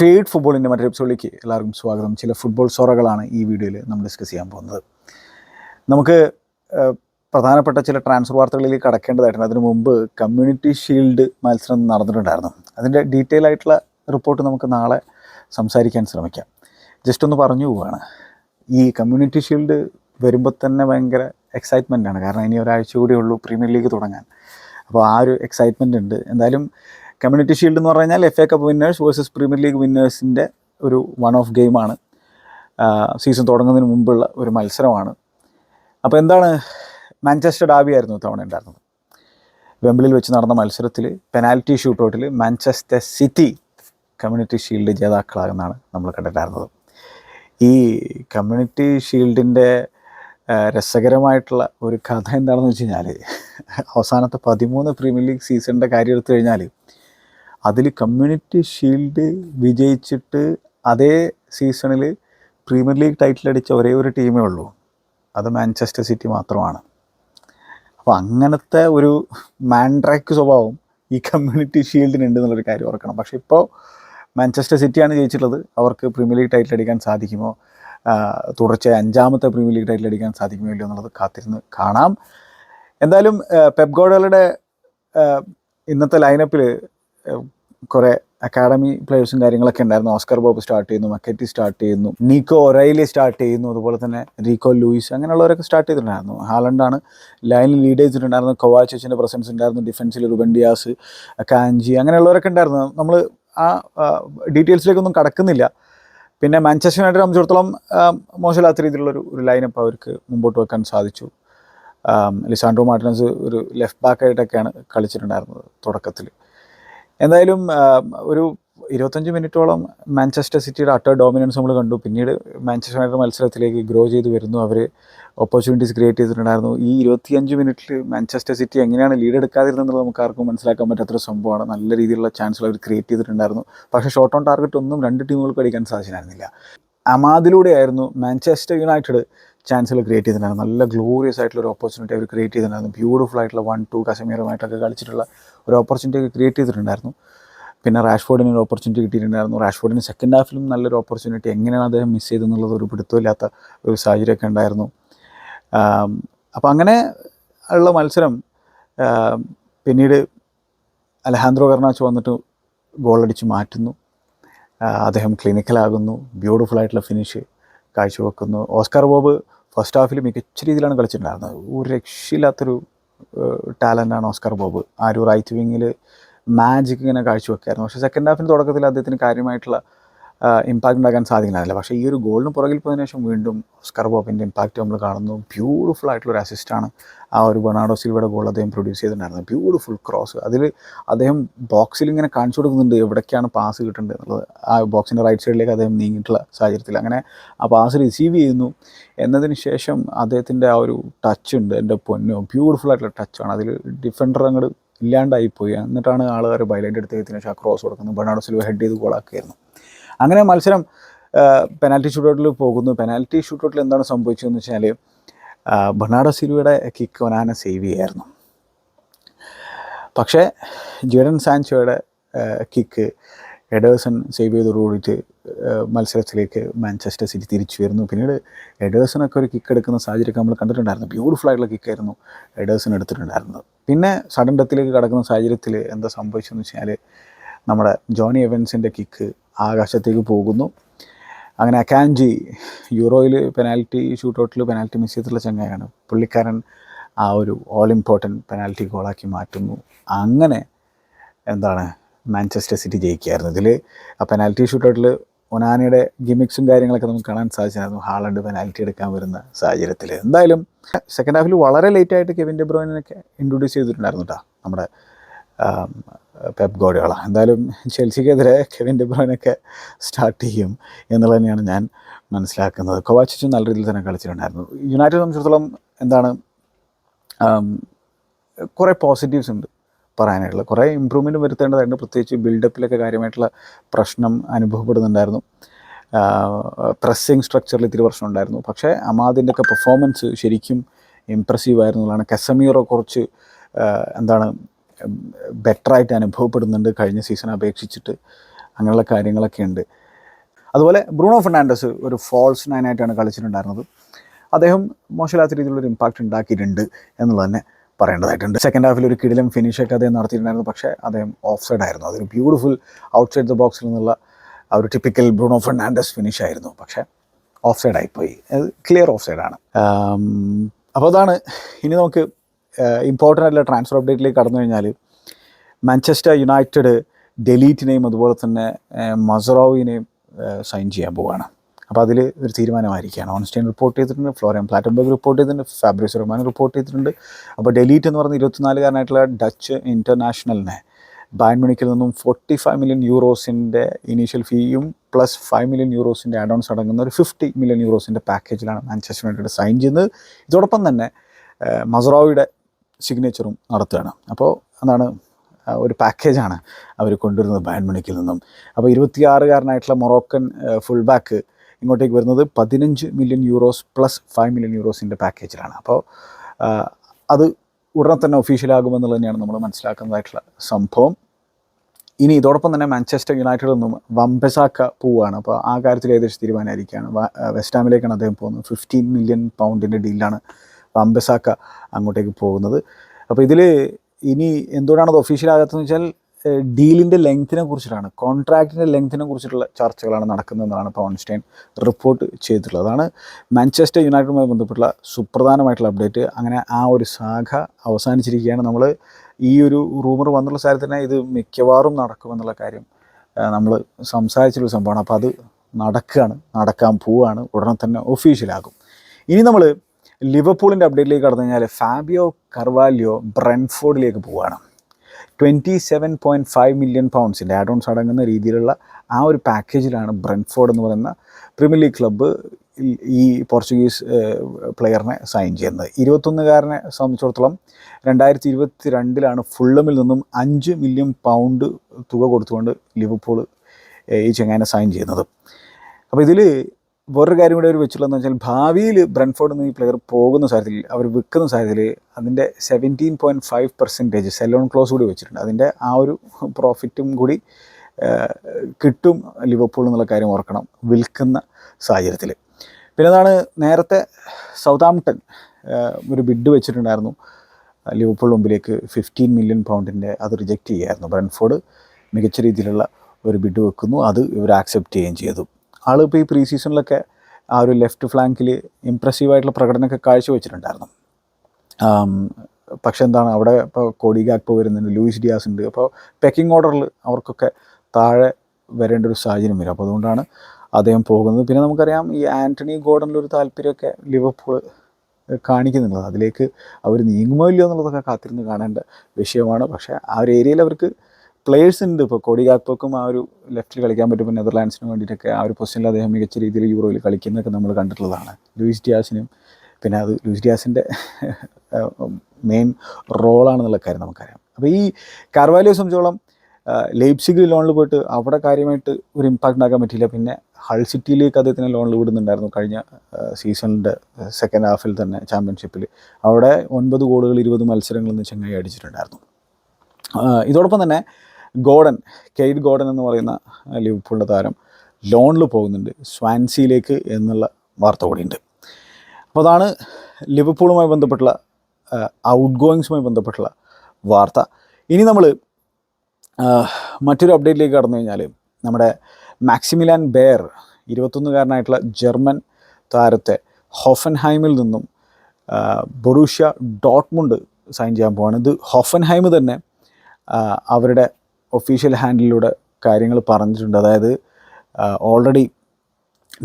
Feed ഫുട്ബോളിന്റെ മറ്റൊരു എപ്പിസോഡിലേക്ക് എല്ലാവർക്കും സ്വാഗതം. ചില ഫുട്ബോൾ സോറകളാണ് ഈ വീഡിയോയിൽ നമ്മൾ ഡിസ്കസ് ചെയ്യാൻ പോകുന്നത്. നമുക്ക് പ്രധാനപ്പെട്ട ചില ട്രാൻസ്ഫർ വാർത്തകളിലേക്ക് കടക്കേണ്ടതായിട്ടുണ്ട്. അതിനു മുമ്പ് കമ്മ്യൂണിറ്റി ഷീൽഡ് മത്സരം നടന്നിട്ടുണ്ടായിരുന്നു. അതിന്റെ ഡീറ്റെയിൽ ആയിട്ടുള്ള റിപ്പോർട്ട് നമുക്ക് നാളെ സംസാരിക്കാൻ ശ്രമിക്കാം. ജസ്റ്റ് ഒന്ന് പറഞ്ഞു പോവുകയാണ് ഈ കമ്മ്യൂണിറ്റി ഷീൽഡ് വരുമ്പോൾ തന്നെ ഭയങ്കര എക്സൈറ്റ്മെന്റ് കാരണം ഇനി ഒരാഴ്ച കൂടിയേ ഉള്ളൂ പ്രീമിയർ ലീഗ് തുടങ്ങാൻ. അപ്പോൾ ആ ഒരു എക്സൈറ്റ്മെന്റ് ഉണ്ട്. എന്തായാലും കമ്മ്യൂണിറ്റി ഷീൽഡ് എന്ന് പറഞ്ഞു കഴിഞ്ഞാൽ F A cup winners versus premier league വിന്നേഴ്സിന്റെ ഒരു വൺ ഓഫ് ഗെയിമാണ് സീസൺ തുടങ്ങുന്നതിന് മുമ്പുള്ള ഒരു മത്സരമാണ്. അപ്പോൾ എന്താണ് മാഞ്ചസ്റ്റർ ഡാബി ആയിരുന്നു ഇത്തവണ ഉണ്ടായിരുന്നത്? വെമ്പിളിൽ വെച്ച് നടന്ന മത്സരത്തിൽ പെനാൽറ്റി ഷൂട്ടൗട്ടിൽ മാഞ്ചസ്റ്റർ സിറ്റി കമ്മ്യൂണിറ്റി ഷീൽഡ് ജേതാക്കളാകുന്നതാണ് നമ്മൾ കണ്ടിട്ടുണ്ടായിരുന്നത്. ഈ കമ്മ്യൂണിറ്റി ഷീൽഡിന്റെ രസകരമായിട്ടുള്ള ഒരു കഥ എന്താണെന്ന് വെച്ച് കഴിഞ്ഞാൽ അവസാനത്തെ പതിമൂന്ന് പ്രീമിയർ ലീഗ് സീസണിന്റെ കാര്യം എടുത്തു കഴിഞ്ഞാൽ അതിൽ കമ്മ്യൂണിറ്റി ഷീൽഡ് വിജയിച്ചിട്ട് അതേ സീസണിൽ പ്രീമിയർ ലീഗ് ടൈറ്റിൽ അടിച്ച ഒരേ ഒരു ടീമേ ഉള്ളൂ. അത് മാഞ്ചസ്റ്റർ സിറ്റി മാത്രമാണ്. അപ്പോൾ അങ്ങനത്തെ ഒരു മാൻഡ്രാക്ക് സ്വഭാവം ഈ കമ്മ്യൂണിറ്റി ഷീൽഡിനുണ്ട് എന്നുള്ളൊരു കാര്യം ഓർക്കണം. പക്ഷേ ഇപ്പോൾ മാഞ്ചസ്റ്റർ സിറ്റിയാണ് ജയിച്ചിട്ടുള്ളത്. അവർക്ക് പ്രീമിയർ ലീഗ് ടൈറ്റിൽ അടിക്കാൻ സാധിക്കുമോ? തുടർച്ചയായി അഞ്ചാമത്തെ പ്രീമിയർ ലീഗ് ടൈറ്റിൽ അടിക്കാൻ സാധിക്കുമോ ഇല്ലയോ എന്നുള്ളത് കാത്തിരുന്ന് കാണാം. എന്തായാലും പെപ്ഗോഡകളുടെ ഇന്നത്തെ ലൈനപ്പിൽ കുറേ അക്കാഡമി പ്ലേയേഴ്സും കാര്യങ്ങളൊക്കെ ഉണ്ടായിരുന്നു. ഓസ്കർ ബോബ് സ്റ്റാർട്ട് ചെയ്യുന്നു മക്കറ്റി സ്റ്റാർട്ട് ചെയ്യുന്നു നീക്കോ ഒറൈലി സ്റ്റാർട്ട് ചെയ്യുന്നു അതുപോലെ തന്നെ റീക്കോ ലൂയിസ് അങ്ങനെയുള്ളവരൊക്കെ സ്റ്റാർട്ട് ചെയ്തിട്ടുണ്ടായിരുന്നു. ഹാലണ്ടാണ് ലൈനിൽ ലീഡ് ചെയ്തിട്ടുണ്ടായിരുന്നു. കൊവാച്ചിന്റെ പ്രസൻസ് ഉണ്ടായിരുന്നു. ഡിഫൻസിൽ റുബൻ ഡിയാസ് കാഞ്ചി അങ്ങനെയുള്ളവരൊക്കെ ഉണ്ടായിരുന്നു. നമ്മൾ ആ ഡീറ്റെയിൽസിലേക്കൊന്നും കടക്കുന്നില്ല. പിന്നെ മാഞ്ചസ്റ്റർ യുണൈറ്റഡ് സംബന്ധിച്ചിടത്തോളം മോശമില്ലാത്ത രീതിയിലുള്ളൊരു ഒരു ലൈനപ്പ് അവർക്ക് മുമ്പോട്ട് വെക്കാൻ സാധിച്ചു. ലിസാൻഡ്രോ മാർട്ടിനസ് ഒരു ലെഫ്റ്റ് ബാക്കായിട്ടൊക്കെയാണ് കളിച്ചിട്ടുണ്ടായിരുന്നത് തുടക്കത്തിൽ എന്തായാലും ഒരു ഇരുപത്തഞ്ച് മിനിറ്റോളം മാഞ്ചസ്റ്റർ സിറ്റിയുടെ അട്ടർ ഡോമിനൻസ് നമ്മൾ കണ്ടു. പിന്നീട് മാഞ്ചസ്റ്റർ യുണൈറ്റഡ് മത്സരത്തിലേക്ക് ഗ്രോ ചെയ്ത് വരുന്നു. അവർ ഓപ്പർച്യൂണിറ്റീസ് ക്രിയേറ്റ് ചെയ്തിട്ടുണ്ടായിരുന്നു. ഈ ഇരുപത്തിയഞ്ച് മിനിറ്റിൽ മാഞ്ചസ്റ്റർ സിറ്റി എങ്ങനെയാണ് ലീഡ് എടുക്കാതിരുന്നത് നമുക്ക് ആർക്കും മനസ്സിലാക്കാൻ പറ്റാത്തൊരു സംഭവമാണ്. നല്ല രീതിയിലുള്ള ചാൻസുകൾ അവർ ക്രിയേറ്റ് ചെയ്തിട്ടുണ്ടായിരുന്നു. പക്ഷേ ഷോർട്ട് ഓൺ ടാർഗറ്റ് ഒന്നും രണ്ട് ടീമുകൾക്ക് അടിക്കാൻ സാധിച്ചിരുന്നില്ല. അമാദിലൂടെയായിരുന്നു മാഞ്ചസ്റ്റർ യുണൈറ്റഡ് ചാൻസുകൾ ക്രിയേറ്റ് ചെയ്തിട്ടുണ്ടായിരുന്നു. നല്ല ഗ്ലോറിയസ് ആയിട്ടുള്ള ഒരു ഓപ്പർച്യൂണിറ്റി അവർ ക്രിയേറ്റ് ചെയ്തിട്ടുണ്ടായിരുന്നു. ബ്യൂട്ടിഫുൾ ആയിട്ടുള്ള വൺ ടു കസമീറുമായിട്ടൊക്കെ കളിച്ചിട്ടുള്ള ഒരു ഓപ്പർച്യൂണിറ്റി ഒക്കെ ക്രിയേറ്റ് ചെയ്തിട്ടുണ്ടായിരുന്നു. പിന്നെ റാഷ്ഫോർഡിന് ഒരു ഓപ്പർച്യൂണിറ്റി കിട്ടിയിട്ടുണ്ടായിരുന്നു. റാഷ്ഫോർഡിന് സെക്കൻഡ് ഹാഫിലും നല്ലൊരു ഓപ്പർച്യൂണിറ്റി എങ്ങനെയാണ് അദ്ദേഹം മിസ് ചെയ്തെന്നുള്ളത് ഒരു പിടുത്തമില്ലാത്ത ഒരു സാഹചര്യമൊക്കെ ഉണ്ടായിരുന്നു. അപ്പോൾ അങ്ങനെ ഉള്ള മത്സരം പിന്നീട് അലഹാന്ദ്രോ കർണാച്ച് വന്നിട്ട് ഗോളടിച്ച് മാറ്റുന്നു. അദ്ദേഹം ക്ലിനിക്കലാകുന്നു ബ്യൂട്ടിഫുൾ ആയിട്ടുള്ള ഫിനിഷ് കാഴ്ചവെക്കുന്നു. ഓസ്കാർ ബോബ് ഫസ്റ്റ് ഹാഫിൽ മികച്ച രീതിയിലാണ് കളിച്ചിട്ടുണ്ടായിരുന്നത്. ഒരു രക്ഷയില്ലാത്തൊരു ടാലന്റാണ് ഓസ്കാർ ബോബ്. ആ ഒരു റൈറ്റ് വിങ്ങിൽ മാജിക് ഇങ്ങനെ കാഴ്ചവെക്കായിരുന്നു. പക്ഷേ സെക്കൻഡ് ഹാഫിന്റെ തുടക്കത്തിൽ അദ്ദേഹത്തിന് കാര്യമായിട്ടുള്ള ഇമ്പാക്റ്റ് ഉണ്ടാക്കാൻ സാധിക്കുന്നതല്ല പക്ഷേ ഈ ഒരു ഗോളിന് പുറകിൽ പോയതിനു ശേഷം വീണ്ടും ഓസ്കാർ ബോബിന്റെ ഇമ്പാക്റ്റ് നമ്മൾ കാണുന്നു. ബ്യൂട്ടിഫുൾ ആയിട്ടുള്ള ഒരു അസിസ്റ്റാണ് ആ ഒരു ബൊണാഡോ സിൽവയുടെ ഗോൾ അദ്ദേഹം പ്രൊഡ്യൂസ് ചെയ്തിട്ടുണ്ടായിരുന്നത്. ബ്യൂട്ടിഫുൾ ക്രോസ് അതിൽ അദ്ദേഹം ബോക്സിൽ ഇങ്ങനെ കാണിച്ചു കൊടുക്കുന്നുണ്ട് എവിടേക്കാണ് പാസ് കിട്ടേണ്ടത് എന്നുള്ളത്. ആ ബോക്സിന്റെ റൈറ്റ് സൈഡിലേക്ക് അദ്ദേഹം നീങ്ങിയിട്ടുള്ള സാഹചര്യത്തിൽ അങ്ങനെ ആ പാസ് റിസീവ് ചെയ്യുന്നു. എന്നതിന് ശേഷം അദ്ദേഹത്തിന്റെ ആ ഒരു ടച്ച് ഉണ്ട് എന്റെ പൊന്നോ. ബ്യൂട്ടിഫുൾ ആയിട്ടുള്ള ടച്ചാണ് അതിൽ ഡിഫൻഡർ അങ്ങോട്ട് ഇല്ലാണ്ടായിപ്പോയി. എന്നിട്ടാണ് ആളുകാർ ബൈലൈറ്റ് എടുത്ത് ശേഷം ആ ക്രോസ് കൊടുക്കുന്നത്. ബെർണാഡോ സിൽവ ഹെഡ് ചെയ്ത് ഗോളാക്കിയായിരുന്നു അങ്ങനെ മത്സരം പെനാൽറ്റി ഷൂട്ടൗട്ടിൽ പോകുന്നു. പെനാൽറ്റി ഷൂട്ടൗട്ടിൽ എന്താണ് സംഭവിച്ചതെന്ന് വെച്ചാൽ ബെർണാഡോ സിൽവയുടെ കിക്ക് ഒനാന സേവ് ചെയ്യായിരുന്നു. പക്ഷേ ജീഡൻ സാൻചോയുടെ കിക്ക് എഡേഴ്സൺ സേവ് ചെയ്തോടുകൂടിയിട്ട് മത്സരത്തിലേക്ക് മാഞ്ചസ്റ്റർ സിറ്റി തിരിച്ചു വരുന്നു. പിന്നീട് എഡേഴ്സണൊക്കെ ഒരു കിക്ക് എടുക്കുന്ന സാഹചര്യമൊക്കെ നമ്മൾ കണ്ടിട്ടുണ്ടായിരുന്നു. ബ്യൂട്ടിഫുൾ ആയിട്ടുള്ള കിക്കായിരുന്നു എഡേഴ്സൺ എടുത്തിട്ടുണ്ടായിരുന്നത്. പിന്നെ സഡൻ ഡെത്തിലേക്ക് കടക്കുന്ന സാഹചര്യത്തിൽ എന്താ സംഭവിച്ചതെന്ന് വെച്ചാൽ നമ്മുടെ ജോണി എവൻസിന്റെ കിക്ക് ആകാശത്തേക്ക് പോകുന്നു. അങ്ങനെ അക്കാൻജി യൂറോയിൽ പെനാൽറ്റി ഷൂട്ടൗട്ടിൽ പെനാൽറ്റി മിസ് ചെയ്തിട്ടുള്ള ചങ്ങയാണ് പുള്ളിക്കാരൻ ആ ഒരു ഓൾ ഇമ്പോർട്ടന്റ് പെനാൽറ്റി ഗോളാക്കി മാറ്റുന്നു. അങ്ങനെ എന്താണ് മാഞ്ചസ്റ്റർ സിറ്റി ജയിക്കുകയായിരുന്നു. ഇതിൽ ആ പെനാൽറ്റി ഷൂട്ടൗട്ടിൽ ഒനാനയുടെ ഗിമിക്സും കാര്യങ്ങളൊക്കെ നമുക്ക് കാണാൻ സാധിച്ചായിരുന്നു. ഹാളണ്ട് പെനാൽറ്റി എടുക്കാൻ വരുന്ന സാഹചര്യത്തിൽ എന്തായാലും സെക്കൻഡ് ഹാഫിൽ വളരെ ലേറ്റായിട്ട് കെവിൻ ഡെബ്രോയിനൊക്കെ ഇൻട്രൊഡ്യൂസ് ചെയ്തിട്ടുണ്ടായിരുന്നു കേട്ടോ നമ്മുടെ പെപ് ഗോഡിയോള എന്തായാലും ചെൽസിക്കെതിരെ കെവിൻ ഡെബ്രോയിനൊക്കെ സ്റ്റാർട്ട് ചെയ്യും എന്നുള്ളത് തന്നെയാണ് ഞാൻ മനസ്സിലാക്കുന്നത്. കൊവാച്ചിച്ചും നല്ല രീതിയിൽ തന്നെ കളിച്ചിട്ടുണ്ടായിരുന്നു. യുണൈറ്റഡ് സംബന്ധിച്ചിടത്തോളം എന്താണ് കുറേ പോസിറ്റീവ്സ് ഉണ്ട് പറയാനായിട്ടുള്ള കുറേ ഇമ്പ്രൂവ്മെന്റ് വരുത്തേണ്ടതായിരുന്നു പ്രത്യേകിച്ച് ബിൽഡപ്പിലൊക്കെ കാര്യമായിട്ടുള്ള പ്രശ്നം അനുഭവപ്പെടുന്നുണ്ടായിരുന്നു. പ്രസ്സിങ് സ്ട്രക്ചറിൽ ഇത്തിരി പ്രശ്നം ഉണ്ടായിരുന്നു. പക്ഷേ അമാദിന്റെ ഒക്കെ പെർഫോമൻസ് ശരിക്കും ഇമ്പ്രസീവ് ആയിരുന്നു കെസമീറോ കുറച്ച് എന്താണ് ബെറ്ററായിട്ട് അനുഭവപ്പെടുന്നുണ്ട്. കഴിഞ്ഞ സീസൺ അപേക്ഷിച്ചിട്ട് അങ്ങനെയുള്ള കാര്യങ്ങളൊക്കെ ഉണ്ട്. അതുപോലെ ബ്രൂണോ ഫെർണാണ്ടസ് ഒരു ഫോൾസ് നയനായിട്ടാണ് കളിച്ചിട്ടുണ്ടായിരുന്നത്. അദ്ദേഹം മോശമില്ലാത്ത രീതിയിലുള്ള ഒരു ഇമ്പാക്റ്റ് ഉണ്ടാക്കിയിട്ടുണ്ട് എന്നുള്ളത് തന്നെ പറയേണ്ടതായിട്ടുണ്ട്. സെക്കൻഡ് ഹാഫിൽ ഒരു കിടിലം ഫിനിഷൊക്കെ അദ്ദേഹം നടത്തിയിട്ടുണ്ടായിരുന്നു. പക്ഷേ അദ്ദേഹം ഓഫ് സൈഡ് ആയിരുന്നു. അതൊരു ബ്യൂട്ടിഫുൾ ഔട്ട് സൈഡ് ദ ബോക്സിൽ നിന്നുള്ള ആ ഒരു ടിപ്പിക്കൽ ബ്രൂണോ ഫെർണാണ്ടസ് ഫിനിഷ് ആയിരുന്നു. പക്ഷേ ഓഫ് സൈഡ് ആയിപ്പോയി. അത് ക്ലിയർ ഓഫ് സൈഡാണ് അപ്പോൾ അതാണ്. ഇനി നമുക്ക് ഇമ്പോർട്ടന്റ് ആയിട്ടുള്ള ട്രാൻസ്ഫർ അപ്ഡേറ്റിലേക്ക് കടന്നു കഴിഞ്ഞാൽ മാഞ്ചസ്റ്റർ യുണൈറ്റഡ് ഡെലീറ്റിനെയും അതുപോലെ തന്നെ മസറോവിനെയും സൈൻ ചെയ്യാൻ പോവുകയാണ് അപ്പോൾ അതിൽ ഒരു തീരുമാനമായിരിക്കുകയാണ്. ഓൺസ്റ്റൈൻ റിപ്പോർട്ട് ചെയ്തിട്ടുണ്ട് ഫ്ലോറിയൻ പ്ലാറ്റംബർഗ് റിപ്പോർട്ട് ചെയ്തിട്ടുണ്ട് ഫാബ്രിസ് റഹ്മാൻ റിപ്പോർട്ട് ചെയ്തിട്ടുണ്ട്. അപ്പോൾ ഡെലീറ്റ് എന്ന് പറഞ്ഞ ഇരുപത്തിനാലുകാരനായിട്ടുള്ള ഡച്ച് ഇന്റർനാഷണലിനെ ബാൻ മണിക്കിൽ നിന്നും ഫോർട്ടി ഫൈവ് മില്യൺ യൂറോസിന്റെ ഇനീഷ്യൽ ഫീയും പ്ലസ് ഫൈവ് മില്യൺ യൂറോസിന്റെ ആഡോൺസ് അടങ്ങുന്ന ഒരു ഫിഫ്റ്റി മില്യൺ യൂറോസിന്റെ പാക്കേജിലാണ് മാഞ്ചസ്റ്റർ യുണൈറ്റഡ് സൈൻ ചെയ്യുന്നത്. ഇതോടൊപ്പം തന്നെ മസറോയുടെ സിഗ്നേച്ചറും നടത്തുകയാണ്. അപ്പോൾ അതാണ് ഒരു പാക്കേജാണ് അവർ കൊണ്ടുവരുന്നത് ബാൻ മണിക്കിൽ നിന്നും. അപ്പോൾ ഇരുപത്തിയാറുകാരനായിട്ടുള്ള മൊറോക്കൻ ഫുൾ ബാക്ക് ഇങ്ങോട്ടേക്ക് വരുന്നത് പതിനഞ്ച് million euros plus five million യൂറോസിന്റെ പാക്കേജിലാണ് അപ്പോൾ അത് ഉടനെ തന്നെ ഒഫീഷ്യലാകുമെന്നുള്ളത് തന്നെയാണ് നമ്മൾ മനസ്സിലാക്കുന്നതായിട്ടുള്ള സംഭവം. ഇനി ഇതോടൊപ്പം തന്നെ മാഞ്ചസ്റ്റർ യുണൈറ്റഡിൽ നിന്നും വംബസാക്ക പോവുകയാണ്. അപ്പോൾ ആ കാര്യത്തിൽ ഏകദേശം തീരുമാനമായിരിക്കുകയാണ്. വെസ്റ്റാമിലേക്കാണ് അദ്ദേഹം പോകുന്നത്. ഫിഫ്റ്റീൻ മില്യൺ പൗണ്ടിന്റെ ഡീലാണ് വംബസാക്ക അങ്ങോട്ടേക്ക് പോകുന്നത്. അപ്പോൾ ഇതിൽ ഇനി എന്തുകൊണ്ടാണ് അത് ഒഫീഷ്യലാകാത്തതെന്ന് വെച്ചാൽ ഡീലിന്റെ ലെങ്ത്തിനെ കുറിച്ചിട്ടാണ് കോൺട്രാക്റ്റിന്റെ ലെങ്ത്തിനെ കുറിച്ചിട്ടുള്ള ചർച്ചകളാണ് നടക്കുന്നതെന്നാണ് ഇപ്പോൾ ഓൺസ്റ്റൈൻ റിപ്പോർട്ട് ചെയ്തിട്ടുള്ളത്. അതാണ് മാഞ്ചസ്റ്റർ യുണൈറ്റഡുമായി ബന്ധപ്പെട്ടുള്ള സുപ്രധാനമായിട്ടുള്ള അപ്ഡേറ്റ്. അങ്ങനെ ആ ഒരു ശാഖ അവസാനിച്ചിരിക്കുകയാണ്. നമ്മൾ ഈ ഒരു റൂമർ വന്നുള്ള സാഹചര്യത്തിൽ തന്നെ ഇത് മിക്കവാറും നടക്കുമെന്നുള്ള കാര്യം നമ്മൾ സംസാരിച്ചൊരു സംഭവമാണ്. അപ്പോൾ അത് നടക്കുകയാണ് നടക്കാൻ പോവുകയാണ്. ഉടനെ തന്നെ ഒഫീഷ്യലാകും. ഇനി നമ്മൾ ലിവർപൂളിന്റെ അപ്ഡേറ്റിലേക്ക് കടന്നു കഴിഞ്ഞാൽ ഫാബിയോ കർവാലിയോ ബ്രൻഫോർഡിലേക്ക് പോവുകയാണ്. Twenty seven point five million പൗണ്ട്സിന്റെ addons അടങ്ങുന്ന രീതിയിലുള്ള ആ ഒരു പാക്കേജിലാണ് ബ്രൻഫോർഡ് എന്ന് പറയുന്ന പ്രീമിയർ ലീഗ് ക്ലബ്ബ് ഈ- പോർച്ചുഗീസ് പ്ലെയറിനെ സൈൻ ചെയ്യുന്നത്. ഇരുപത്തൊന്നുകാരനെ സംബന്ധിച്ചിടത്തോളം രണ്ടായിരത്തി ഇരുപത്തി രണ്ടിലാണ് ഫുള്ളമിൽ നിന്നും അഞ്ച് മില്യൺ പൗണ്ട് തുക കൊടുത്തുകൊണ്ട് ലിവർപൂൾ ഈ ചെങ്ങാനെ സൈൻ ചെയ്യുന്നത്. അപ്പോൾ ഇതിൽ വേറൊരു കാര്യം കൂടെ അവർ വെച്ചുള്ളതെന്ന് വെച്ചാൽ ഭാവിയിൽ ബ്രൻഫോർഡ് നിന്ന് ഈ പ്ലെയർ പോകുന്ന സാഹചര്യത്തിൽ അവർ വിൽക്കുന്ന സാഹചര്യത്തിൽ അതിന്റെ seventeen point five percentage sell on clause കൂടി വെച്ചിട്ടുണ്ട്. അതിന്റെ ആ ഒരു പ്രോഫിറ്റും കൂടി കിട്ടും ലിവർപൂൾ എന്നുള്ള കാര്യം ഓർക്കണം വിൽക്കുന്ന സാഹചര്യത്തിൽ. പിന്നെ അതാണ് നേരത്തെ സൗതാംപ്ടൺ ഒരു ബിഡ് വെച്ചിട്ടുണ്ടായിരുന്നു. ലിവർപൂൾ മുമ്പിലേക്ക് ഫിഫ്റ്റീൻ മില്യൺ പൗണ്ടിന്റെ അത് റിജക്റ്റ് ചെയ്യായിരുന്നു ബ്രൻഫോർഡ് മികച്ച രീതിയിലുള്ള ഒരു ബിഡ് വെക്കുന്നു. അത് ഇവർ ആക്സെപ്റ്റ് ചെയ്യുകയും ചെയ്തു. ആൾ ഇപ്പോൾ ഈ പ്രീ സീസണിലൊക്കെ ആ ഒരു ലെഫ്റ്റ് ഫ്ലാങ്കിൽ ഇമ്പ്രസീവായിട്ടുള്ള പ്രകടനമൊക്കെ കാഴ്ചവെച്ചിട്ടുണ്ടായിരുന്നു. പക്ഷെ എന്താണ് അവിടെ ഇപ്പോൾ കോടി ഗാക്പോ വരുന്നുണ്ട് ലൂയിസ് ഡിയാസ് ഉണ്ട്. അപ്പോൾ പെക്കിംഗ് ഓർഡറിൽ അവർക്കൊക്കെ താഴെ വരേണ്ട ഒരു സാഹചര്യം വരും. അപ്പോൾ അതുകൊണ്ടാണ് അദ്ദേഹം പോകുന്നത്. പിന്നെ നമുക്കറിയാം ഈ ആന്റണി ഗോർഡനിലൊരു താല്പര്യമൊക്കെ ലിവർപൂൾ കാണിക്കുന്നുള്ളത്. അതിലേക്ക് അവർ നീങ്ങുമോ ഇല്ലയോ എന്നുള്ളതൊക്കെ കാത്തിരുന്ന് കാണേണ്ട വിഷയമാണ്. പക്ഷേ ആ ഒരു ഏരിയയിൽ അവർക്ക് പ്ലേയേഴ്സ് ഉണ്ട്. ഇപ്പോൾ കോടി ഗാക്പോക്കും ആ ഒരു ലെഫ്റ്റിൽ കളിക്കാൻ പറ്റും. ഇപ്പോൾ നെതർലാൻഡ്സിന് വേണ്ടിയിട്ടൊക്കെ ആ ഒരു പൊസിഷനിൽ അദ്ദേഹം മികച്ച രീതിയിൽ യൂറോയിൽ കളിക്കുന്നതൊക്കെ നമ്മൾ കണ്ടിട്ടുള്ളതാണ്. ലൂയിസ് ഡിയാസിനും പിന്നെ അത് ലൂയിസ് ഡിയാസിന്റെ മെയിൻ റോളാണെന്നുള്ള കാര്യം നമുക്കറിയാം. അപ്പോൾ ഈ കാർവാലിയോ സംബന്ധിച്ചോളം ലേപ്സിഗ് ലോണിൽ പോയിട്ട് അവിടെ കാര്യമായിട്ട് ഒരു ഇമ്പാക്റ്റ് ഉണ്ടാക്കാൻ പറ്റിയില്ല. പിന്നെ ഹൾ സിറ്റിയിലേക്ക് അദ്ദേഹത്തിന് ലോണിൽ വിടുന്നുണ്ടായിരുന്നു കഴിഞ്ഞ സീസണിന്റെ സെക്കൻഡ് ഹാഫിൽ തന്നെ ചാമ്പ്യൻഷിപ്പിൽ അവിടെ ഒൻപത് ഗോളുകൾ ഇരുപത് മത്സരങ്ങളിൽ നിന്ന് ചെങ്ങായി അടിച്ചിട്ടുണ്ടായിരുന്നു. ഇതോടൊപ്പം തന്നെ ഗോഡൻ കെയ്ഡ് ഗോഡൻ എന്ന് പറയുന്ന ലിവർപൂളിന്റെ താരം ലോണിൽ പോകുന്നുണ്ട് സ്വാൻസിയിലേക്ക് എന്നുള്ള വാർത്ത കൂടിയുണ്ട്. അപ്പോൾ അതാണ് ലിവർപൂളുമായി ബന്ധപ്പെട്ടുള്ള ഔട്ട് ഗോയിങ്സുമായി ബന്ധപ്പെട്ടുള്ള വാർത്ത. ഇനി നമ്മൾ മറ്റൊരു അപ്ഡേറ്റിലേക്ക് കടന്നു കഴിഞ്ഞാൽ നമ്മുടെ മാക്സിമിലാൻ ബെയർ ഇരുപത്തൊന്നുകാരനായിട്ടുള്ള ജർമ്മൻ താരത്തെ ഹോഫൻഹൈമിൽ നിന്നും ബൊറൂഷ്യ ഡോട്ട്മുണ്ട് സൈൻ ചെയ്യാൻ പോവാണ്. ഇത് ഹോഫൻഹൈം തന്നെ അവരുടെ ഒഫീഷ്യൽ ഹാൻഡിലൂടെ കാര്യങ്ങൾ പറഞ്ഞിട്ടുണ്ട്. അതായത് ഓൾറെഡി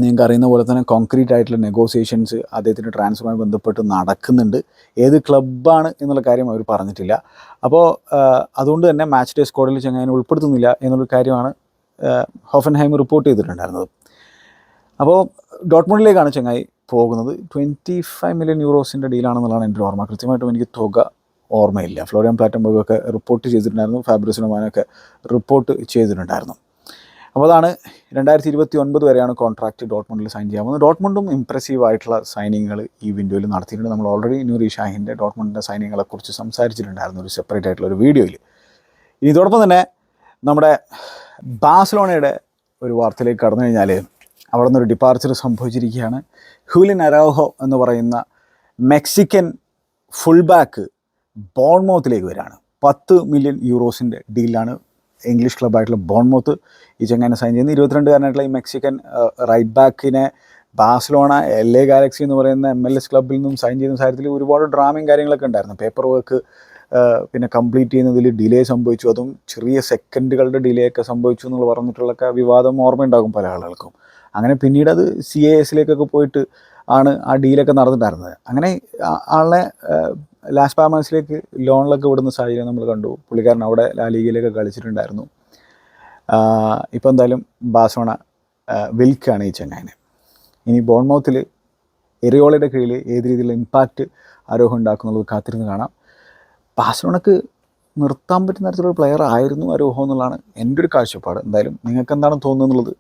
നിങ്ങൾക്ക് അറിയുന്ന പോലെ തന്നെ കോൺക്രീറ്റ് ആയിട്ടുള്ള നെഗോസിയേഷൻസ് അദ്ദേഹത്തിന്റെ ട്രാൻസ്ഫറുമായി ബന്ധപ്പെട്ട് നടക്കുന്നുണ്ട്. ഏത് ക്ലബ്ബാണ് എന്നുള്ള കാര്യം അവർ പറഞ്ഞിട്ടില്ല. അപ്പോൾ അതുകൊണ്ട് തന്നെ മാച്ച് ഡേ സ്ക്വാഡിൽ ചങ്ങായിനെ ഉൾപ്പെടുത്തുന്നില്ല എന്നുള്ള കാര്യമാണ് ഹോഫൻഹൈം റിപ്പോർട്ട് ചെയ്തിട്ടുണ്ടായിരുന്നത്. അപ്പോൾ ഡോട്ട്മുണ്ടിലേക്കാണ് ചങ്ങായി പോകുന്നത്. ട്വന്റി ഫൈവ് മില്യൺ യൂറോസിന്റെ ഡീലാണെന്നുള്ളതാണ് എന്റെ ഓർമ്മ. കൃത്യമായിട്ടും എനിക്ക് തുക ഓർമ്മയില്ല. ഫ്ലോറിയൻ പ്ലാറ്റംബർഗ് ഒക്കെ റിപ്പോർട്ട് ചെയ്തിട്ടുണ്ടായിരുന്നു. ഫാബ്രിസ് റൊമാനൊക്കെ റിപ്പോർട്ട് ചെയ്തിട്ടുണ്ടായിരുന്നു. അപ്പോൾ അതാണ് രണ്ടായിരത്തി ഇരുപത്തി ഒൻപത് വരെയാണ് കോൺട്രാക്റ്റ് ഡോട്ട്മുണ്ടിൽ സൈൻ ചെയ്യാൻ പോകുന്നത്. ഡോട്ട്മുണ്ടും ഇംപ്രസീവ് ആയിട്ടുള്ള സൈനിങ്ങുകൾ ഈ വിൻഡോയിൽ നടത്തിയിട്ടുണ്ട്. നമ്മൾ ഓൾറെഡി നൂറി ഷാഹിന്റെ ഡോട്ട്മുണ്ടിന്റെ സൈനിങ്ങളെക്കുറിച്ച് സംസാരിച്ചിട്ടുണ്ടായിരുന്നു ഒരു സെപ്പറേറ്റ് ആയിട്ടുള്ള ഒരു വീഡിയോയിൽ ഇനി ഇതോടൊപ്പം തന്നെ നമ്മുടെ ബാഴ്സലോണയുടെ ഒരു വാർത്തയിലേക്ക് കടന്നു കഴിഞ്ഞാൽ അവിടെ നിന്നൊരു ഡിപ്പാർച്ചർ സംഭവിച്ചിരിക്കുകയാണ്. ഹുലിൻ അരോഹോ എന്ന് പറയുന്ന മെക്സിക്കൻ ഫുൾ ബാക്ക് ബോൺമൗത്തിലേക്ക് വരികയാണ്. പത്ത് മില്യൺ യൂറോസിന്റെ ഡീലാണ് ഇംഗ്ലീഷ് ക്ലബ്ബായിട്ടുള്ള ബോൺമൗത്ത് ഈ ചങ്ങാനെ സൈൻ ചെയ്യുന്നത്. ഇരുപത്തിരണ്ടുകാരനായിട്ടുള്ള ഈ മെക്സിക്കൻ റൈറ്റ് ബാക്കിനെ ബാഴ്സലോണ എൽ എ ഗാലക്സി എന്ന് പറയുന്ന എം എൽ എസ് ക്ലബിൽ നിന്നും സൈൻ ചെയ്യുന്ന സാഹചര്യത്തിൽ ഒരുപാട് ഡ്രാമയും കാര്യങ്ങളൊക്കെ ഉണ്ടായിരുന്നു. പേപ്പർ വർക്ക് പിന്നെ കംപ്ലീറ്റ് ചെയ്യുന്നതിൽ ഡിലേ സംഭവിച്ചു. അതും ചെറിയ സെക്കൻഡുകളുടെ ഡിലേ ഒക്കെ സംഭവിച്ചു എന്നുള്ള പറഞ്ഞിട്ടുള്ളൊക്കെ വിവാദം ഓർമ്മയുണ്ടാകും പല ആളുകൾക്കും. അങ്ങനെ പിന്നീട് അത് സി എ എസിലേക്കൊക്കെ പോയിട്ട് ആണ് ആ ഡീലൊക്കെ നടന്നിട്ടുണ്ടായിരുന്നത്. അങ്ങനെ ആളെ ലാസ്റ്റ് പാമാൻസിലേക്ക് ലോണിലൊക്കെ വിടുന്ന സാഹചര്യം നമ്മൾ കണ്ടു. പുള്ളിക്കാരൻ അവിടെ ലാലീഗയിലൊക്കെ കളിച്ചിട്ടുണ്ടായിരുന്നു. ഇപ്പോൾ എന്തായാലും ബാസോണ വിൽക്കാണ് ഈ ചെങ്ങായിനെ. ഇനി ബോൺമൗത്തിൽ എറിയോളയുടെ കീഴിൽ ഏത് രീതിയിലുള്ള ഇമ്പാക്റ്റ് ആരോഹം ഉണ്ടാക്കുന്നുള്ളത് കാത്തിരുന്ന് കാണാം. ബാസോണക്ക് നിർത്താൻ പറ്റുന്ന തരത്തിലുള്ള പ്ലെയർ ആയിരുന്നു ആരോഹം എന്നുള്ളതാണ് എന്റെ ഒരു കാഴ്ചപ്പാട്. എന്തായാലും നിങ്ങൾക്ക് എന്താണ് തോന്നുന്നത്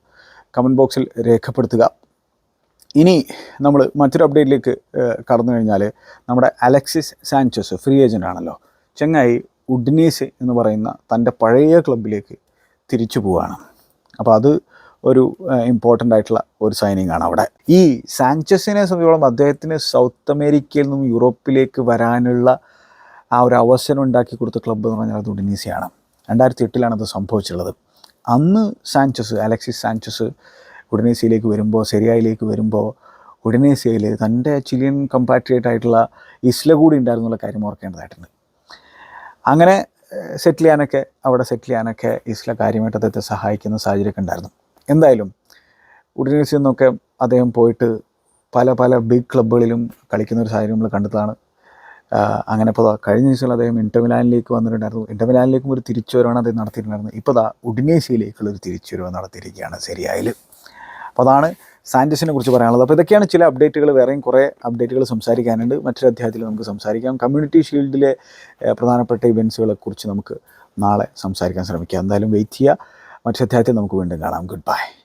കമന്റ് ബോക്സിൽ രേഖപ്പെടുത്തുക. ഇനി നമ്മൾ മറ്റൊരു അപ്ഡേറ്റിലേക്ക് കടന്നു കഴിഞ്ഞാൽ നമ്മുടെ അലക്സിസ് സാൻചസ് ഫ്രീ ഏജന്റ് ആണല്ലോ. ചെങ്ങായി ഉഡ്നീസ് എന്ന് പറയുന്ന തന്റെ പഴയ ക്ലബിലേക്ക് തിരിച്ചു പോവുകയാണ് അപ്പോൾ അത് ഒരു ഇമ്പോർട്ടന്റ് ആയിട്ടുള്ള ഒരു സൈനിങ് ആണ് അവിടെ. ഈ സാൻചസിനെ സംബന്ധിച്ചോളം അദ്ദേഹത്തിന് സൗത്ത് അമേരിക്കയിൽ നിന്നും യൂറോപ്പിലേക്ക് വരാനുള്ള ആ ഒരു അവസരം ഉണ്ടാക്കി കൊടുത്ത ക്ലബ്ബ് എന്ന് പറഞ്ഞാൽ അത് ഉഡിനീസിയാണ്. രണ്ടായിരത്തി എട്ടിലാണ് അത് സംഭവിച്ചിട്ടുള്ളത്. അന്ന് സാൻചസ് അലക്സിസ് സാൻച്ചസ് ഉഡിനീസിയിലേക്ക് വരുമ്പോൾ സെരിയയിലേക്ക് വരുമ്പോൾ ഉഡിനീസിയയിൽ തന്റെ ചിലിയൻ കമ്പാട്രിയേറ്റ് ആയിട്ടുള്ള ഇസ്ല കൂടി ഉണ്ടായിരുന്നുള്ള കാര്യം ഓർക്കേണ്ടതായിട്ടുണ്ട്. അങ്ങനെ സെറ്റിൽ ചെയ്യാനൊക്കെ അവിടെ സെറ്റിൽ ചെയ്യാനൊക്കെ ഇസ്ല കാര്യമായിട്ട് അദ്ദേഹത്തെ സഹായിക്കുന്ന സാഹചര്യമൊക്കെ ഉണ്ടായിരുന്നു. എന്തായാലും ഉഡിനീസിൽ നിന്നൊക്കെ അദ്ദേഹം പോയിട്ട് പല പല ബിഗ് ക്ലബ്ബുകളിലും കളിക്കുന്ന ഒരു സാഹചര്യം നമ്മൾ കണ്ടതാണ്. അങ്ങനെ ഇപ്പോൾ കഴിഞ്ഞ ദിവസം അദ്ദേഹം ഇന്റർമിലാനിലേക്ക് വന്നിട്ടുണ്ടായിരുന്നു. ഇന്റർമിലാനിലേക്കും ഒരു തിരിച്ചുവരവാണ് അദ്ദേഹം നടത്തിയിട്ടുണ്ടായിരുന്നത്. ഇപ്പോൾ ദാ ഉഡിനേഷ്യയിലേക്കുള്ള ഒരു തിരിച്ചുവരവ് നടത്തിയിരിക്കുകയാണ് ശരിയായാൽ അപ്പോൾ അതാണ് സാന്റസിനെ കുറിച്ച് പറയാനുള്ളത്. അപ്പോൾ ഇതൊക്കെയാണ് ചില അപ്ഡേറ്റുകൾ. വേറെയും കുറേ അപ്ഡേറ്റുകൾ സംസാരിക്കാനുണ്ട്. മറ്റൊരു അധ്യായത്തിൽ നമുക്ക് സംസാരിക്കാം. കമ്മ്യൂണിറ്റി ഷീൽഡിലെ പ്രധാനപ്പെട്ട ഇവന്റ്സുകളെ കുറിച്ച് നമുക്ക് നാളെ സംസാരിക്കാൻ ശ്രമിക്കാം. എന്തായാലും വെയിറ്റ് ചെയ്യുക. മറ്റൊരു അധ്യായത്തിൽ നമുക്ക് വീണ്ടും കാണാം. Good bye.